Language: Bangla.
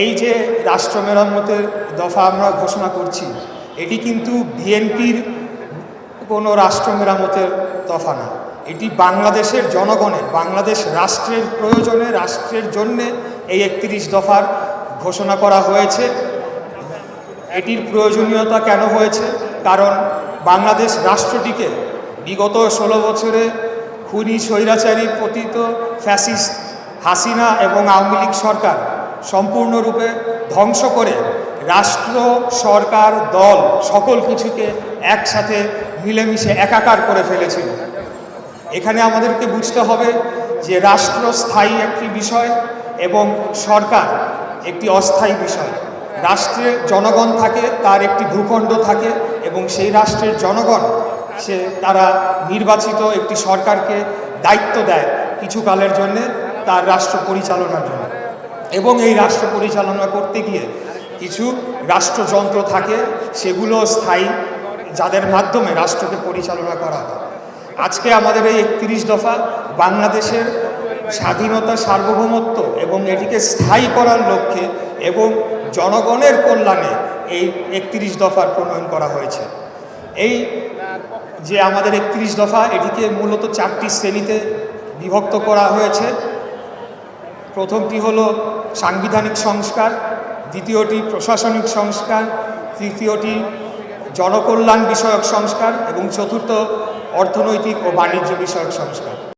এই যে রাষ্ট্র মেরামতের দফা আমরা ঘোষণা করছি, এটি কিন্তু বিএনপির কোনো রাষ্ট্র মেরামতের দফা না। এটি বাংলাদেশের জনগণের, বাংলাদেশ রাষ্ট্রের প্রয়োজনে, রাষ্ট্রের জন্যে এই একত্রিশ দফার ঘোষণা করা হয়েছে। এটির প্রয়োজনীয়তা কেন হয়েছে? কারণ বাংলাদেশ রাষ্ট্রটিকে বিগত ষোলো বছরে খুনি স্বৈরাচারী পতিত ফ্যাসিস্ট হাসিনা এবং আওয়ামী লীগ সরকার সম্পূর্ণরূপে ধ্বংস করে রাষ্ট্র, সরকার, দল সকল কিছুকে একসাথে মিলেমিশে একাকার করে ফেলেছিল। এখানে আমাদেরকে বুঝতে হবে যে রাষ্ট্র স্থায়ী একটি বিষয় এবং সরকার একটি অস্থায়ী বিষয়। রাষ্ট্রে জনগণ থাকে, তার একটি ভূখণ্ড থাকে এবং সেই রাষ্ট্রের জনগণ, সে তারা নির্বাচিত একটি সরকারকে দায়িত্ব দেয় কিছু কালের জন্যে তার রাষ্ট্র পরিচালনার জন্য। এবং এই রাষ্ট্র পরিচালনা করতে গিয়ে কিছু রাষ্ট্রযন্ত্র থাকে, সেগুলো স্থায়ী, যাদের মাধ্যমে রাষ্ট্রকে পরিচালনা করা হয়। আজকে আমাদের এই একত্রিশ দফা বাংলাদেশের স্বাধীনতা, সার্বভৌমত্ব এবং এটিকে স্থায়ী করার লক্ষ্যে এবং জনগণের কল্যাণে এই একত্রিশ দফার প্রণয়ন করা হয়েছে। এই যে আমাদের একত্রিশ দফা, এটিকে মূলত চারটি শ্রেণীতে বিভক্ত করা হয়েছে। প্রথমটি হল সাংবিধানিক সংস্কার, দ্বিতীয়টি প্রশাসনিক সংস্কার, তৃতীয়টি জনকল্যাণ বিষয়ক সংস্কার এবং চতুর্থ অর্থনৈতিক ও বাণিজ্য বিষয়ক সংস্কার।